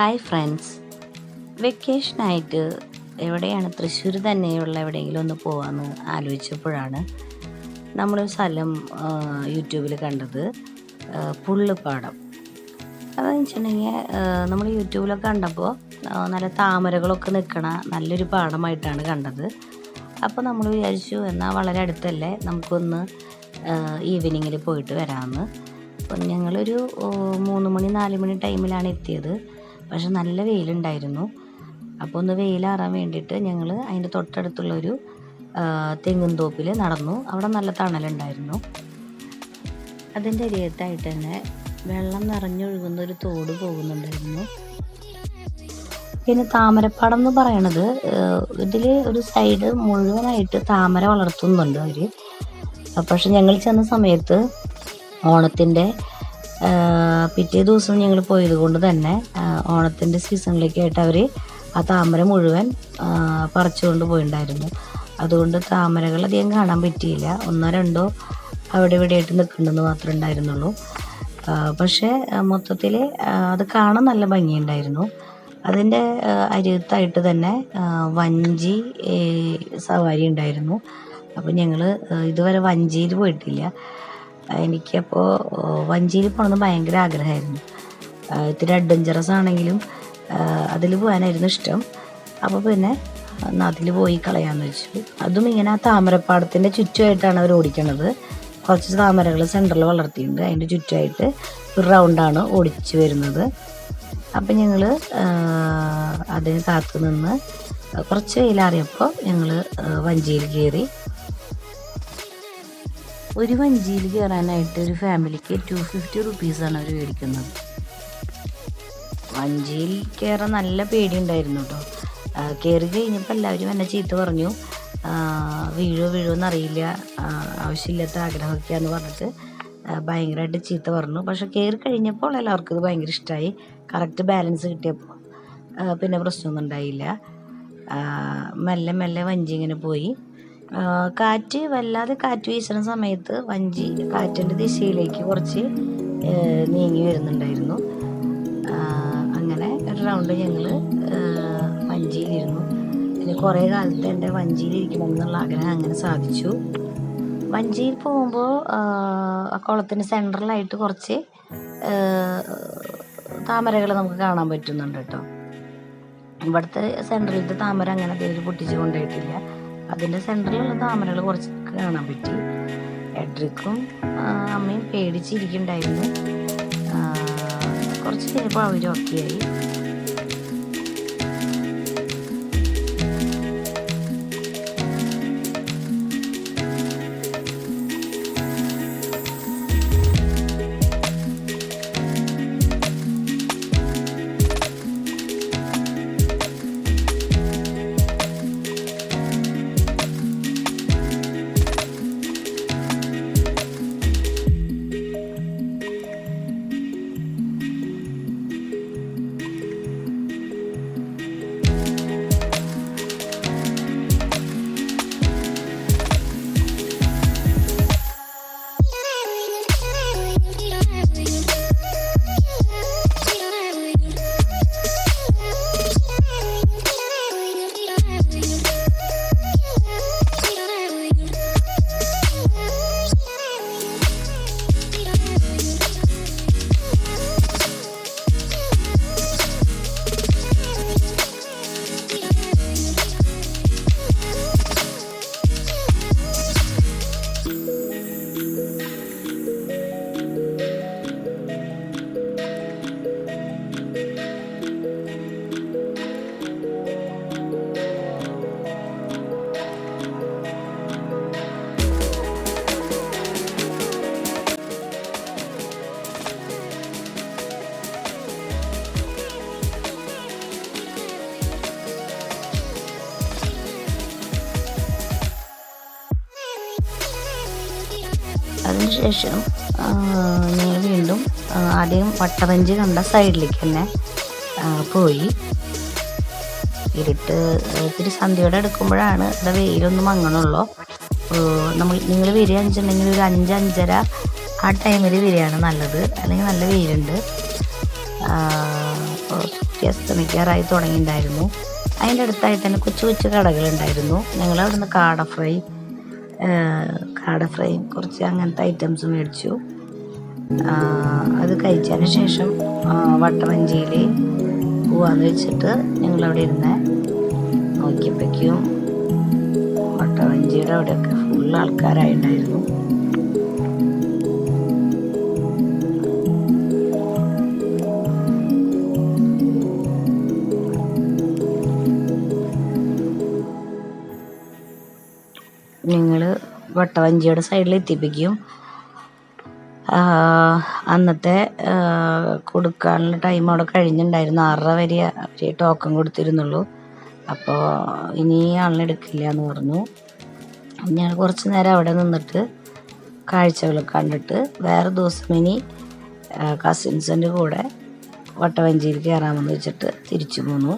Hi friends വെക്കേഷനായിട്ട് എവിടെയാണ്? തൃശ്ശൂർ തന്നെയുള്ള എവിടെയെങ്കിലും ഒന്ന് പോകാമെന്ന് ആലോചിച്ചപ്പോഴാണ് നമ്മളൊരു സ്ഥലം യൂട്യൂബിൽ കണ്ടത് പുള്ളിപ്പാടം. അതെന്ന് വെച്ചിട്ടുണ്ടെങ്കിൽ നമ്മൾ യൂട്യൂബിലൊക്കെ കണ്ടപ്പോൾ നല്ല താമരകളൊക്കെ നിൽക്കണ നല്ലൊരു പാടമായിട്ടാണ് കണ്ടത്. അപ്പോൾ നമ്മൾ വിചാരിച്ചു എന്നാൽ വളരെ അടുത്തല്ലേ നമുക്കൊന്ന് ഈവനിങ്ങിൽ പോയിട്ട് വരാമെന്ന് അപ്പം ഞങ്ങളൊരു മൂന്ന് മണി നാല് മണി ടൈമിലാണ് എത്തിയത്. പക്ഷെ നല്ല വെയിലുണ്ടായിരുന്നു. അപ്പോൾ ഒന്ന് വെയിലാറാൻ വേണ്ടിയിട്ട് ഞങ്ങൾ അതിന്റെ തൊട്ടടുത്തുള്ളൊരു തെങ്ങും തോപ്പിൽ നടന്നു. അവിടെ നല്ല തണലുണ്ടായിരുന്നു. അതിന്റെ അരിയത്തായിട്ട് തന്നെ വെള്ളം നിറഞ്ഞൊഴുകുന്ന ഒരു തോട് പോകുന്നുണ്ടായിരുന്നു. പിന്നെ താമരപ്പാടം എന്ന് പറയണത് ഇതിൽ ഒരു സൈഡ് മുഴുവനായിട്ട് താമര വളർത്തുന്നുണ്ട് അവർ പക്ഷെ ഞങ്ങൾ ചെന്ന സമയത്ത് ഓണത്തിന്റെ പിറ്റേ ദിവസം ഞങ്ങൾ പോയത് കൊണ്ട് തന്നെ ഓണത്തിന്റെ സീസണിലേക്കായിട്ട് അവർ ആ താമര മുഴുവൻ പറിച്ചുകൊണ്ട് പോയിണ്ടായിരുന്നു. അതുകൊണ്ട് താമരകൾ അധികം കാണാൻ പറ്റിയില്ല. ഒന്നോ രണ്ടോ അവിടെ ഇവിടെ ആയിട്ട് നിൽക്കുന്നുണ്ടെന്ന് മാത്രമേ ഉണ്ടായിരുന്നുള്ളൂ. പക്ഷേ മൊത്തത്തിൽ അത് കാണാൻ നല്ല ഭംഗിയുണ്ടായിരുന്നു. അതിന്റെ അരുത്തായിട്ട് തന്നെ വഞ്ചി സവാരി ഉണ്ടായിരുന്നു. അപ്പോൾ ഞങ്ങൾ ഇതുവരെ വഞ്ചിയിൽ പോയിട്ടില്ല. എനിക്കപ്പോൾ വഞ്ചിയിൽ പോകണമെന്ന് ഭയങ്കര ആഗ്രഹമായിരുന്നു. ഇത്തിരി അഡ്വഞ്ചറസ് ആണെങ്കിലും അതിൽ പോകാനായിരുന്നു ഇഷ്ടം. അപ്പോൾ പിന്നെ നാട്ടിൽ പോയി കളയാമെന്ന് വെച്ചു. അതും ഇങ്ങനെ ആ താമരപ്പാടത്തിന്റെ ചുറ്റുമായിട്ടാണ് അവർ ഓടിക്കണത്. കുറച്ച് താമരകൾ സെന്ററിൽ വളർത്തിയിട്ടുണ്ട്. അതിന്റെ ചുറ്റുമായിട്ട് ഒരു റൗണ്ടാണ് ഓടിച്ചു വരുന്നത്. അപ്പം ഞങ്ങൾ അതിന് കാത്തു നിന്ന് കുറച്ച് വെയിലാറിയപ്പോൾ ഞങ്ങൾ വഞ്ചിയിൽ കയറി ഒരു വഞ്ചിയിൽ കയറാനായിട്ട് ഒരു ഫാമിലിക്ക് ടു ഫിഫ്റ്റി റുപ്പീസാണ് അവർ മേടിക്കുന്നത്. വഞ്ചിയിൽ കയറാൻ നല്ല പേടിയുണ്ടായിരുന്നു കേട്ടോ കയറി കഴിഞ്ഞപ്പോൾ എല്ലാവരും എന്നെ ചീത്ത പറഞ്ഞു. വീഴോ വീഴോ എന്നറിയില്ല. ആവശ്യമില്ലാത്ത ആഗ്രഹമൊക്കെ എന്ന് പറഞ്ഞിട്ട് ഭയങ്കരമായിട്ട് ചീത്ത പറഞ്ഞു. പക്ഷെ കയറി കഴിഞ്ഞപ്പോൾ എല്ലാവർക്കും ഇത് ഭയങ്കര ഇഷ്ടമായി കറക്റ്റ് ബാലൻസ് കിട്ടിയപ്പോൾ പിന്നെ പ്രശ്നമൊന്നും ഉണ്ടായില്ല. മെല്ലെ മെല്ലെ വഞ്ചി ഇങ്ങനെ പോയി. കാറ്റ് വല്ലാതെ കാറ്റ് വീശുന്ന സമയത്ത് വഞ്ചി കാറ്റിന്റെ ദിശയിലേക്ക് കുറച്ച് നീങ്ങി വരുന്നുണ്ടായിരുന്നു. അങ്ങനെ ഒരു റൗണ്ട് ഞങ്ങൾ വഞ്ചിയിലിരുന്നു. പിന്നെ കുറേ കാലത്ത് എന്റെ വഞ്ചിയിലിരിക്കണം എന്നുള്ള ആഗ്രഹം അങ്ങനെ സാധിച്ചു. വഞ്ചിയിൽ പോകുമ്പോൾ കുളത്തിന് സെൻട്രലായിട്ട് കുറച്ച് താമരകൾ നമുക്ക് കാണാൻ പറ്റുന്നുണ്ട് കേട്ടോ. ഇവിടുത്തെ സെൻട്രലിലത്തെ താമര അങ്ങനെ പേര് പൊട്ടിച്ചു കൊണ്ടുപോയിട്ടില്ല. അതിന്റെ സെന്ററിലുള്ള താമരകൾ കുറച്ച് കാണാൻ പറ്റി. എഡ്രിക്കും അമ്മയും പേടിച്ചിരിക്കുന്നുണ്ടായിരുന്നു. കുറച്ച് കഴിഞ്ഞപ്പോൾ അവരും ഒക്കെയായി. അതിനുശേഷം ഞാൻ വീണ്ടും ആദ്യം വട്ടവഞ്ചി കണ്ട സൈഡിലേക്ക് തന്നെ പോയി. ഇരുട്ട് ഇത്തിരി സന്ധ്യയോടെ എടുക്കുമ്പോഴാണ് ഇവിടെ വെയിലൊന്നും മങ്ങണുള്ളൂ. നമ്മൾ നിങ്ങൾ അഞ്ചുണ്ടെങ്കിൽ ഒരു അഞ്ച് അഞ്ചര ആ ടൈമിൽ വരികയാണ് നല്ലത്. അല്ലെങ്കിൽ നല്ല വെയിലുണ്ട്. അസ്തമിക്കാറായി തുടങ്ങിയിട്ടുണ്ടായിരുന്നു. അതിന്റെ അടുത്തായിട്ട് തന്നെ കൊച്ചു കൊച്ചു കടകളുണ്ടായിരുന്നു. ഞങ്ങൾ അവിടുന്ന് കാട ഫ്രൈ കാട ഫ്രൈയും കുറച്ച് അങ്ങനത്തെ ഐറ്റംസ് മേടിച്ചു. അത് കഴിച്ചതിന് ശേഷം വട്ടവഞ്ചിയിൽ പോവാന്ന് വെച്ചിട്ട് ഞങ്ങളവിടെ ഇരുന്ന് നോക്കിയപ്പോഴേക്കും വട്ടവഞ്ചിയുടെ അവിടെയൊക്കെ ഫുൾ ആൾക്കാരായിട്ടുണ്ടായിരുന്നു വട്ടവഞ്ചിയുടെ സൈഡിൽ എത്തിപ്പിക്കും. അന്നത്തെ കൊടുക്കാനുള്ള ടൈം അവിടെ കഴിഞ്ഞിട്ടുണ്ടായിരുന്നു. ആറര വരെ അവർ ടോക്കൺ കൊടുത്തിരുന്നുള്ളൂ. അപ്പോൾ ഇനി ആളിനെ എടുക്കില്ല എന്ന് പറഞ്ഞു. ഞാൻ കുറച്ച് നേരം അവിടെ നിന്നിട്ട് കാഴ്ചകളൊക്കെ കണ്ടിട്ട് വേറെ ദിവസം ഇനി കസിൻസിന്റെ കൂടെ വട്ടവഞ്ചിയിൽ കയറാമെന്ന് വെച്ചിട്ട് തിരിച്ചു പോന്നു.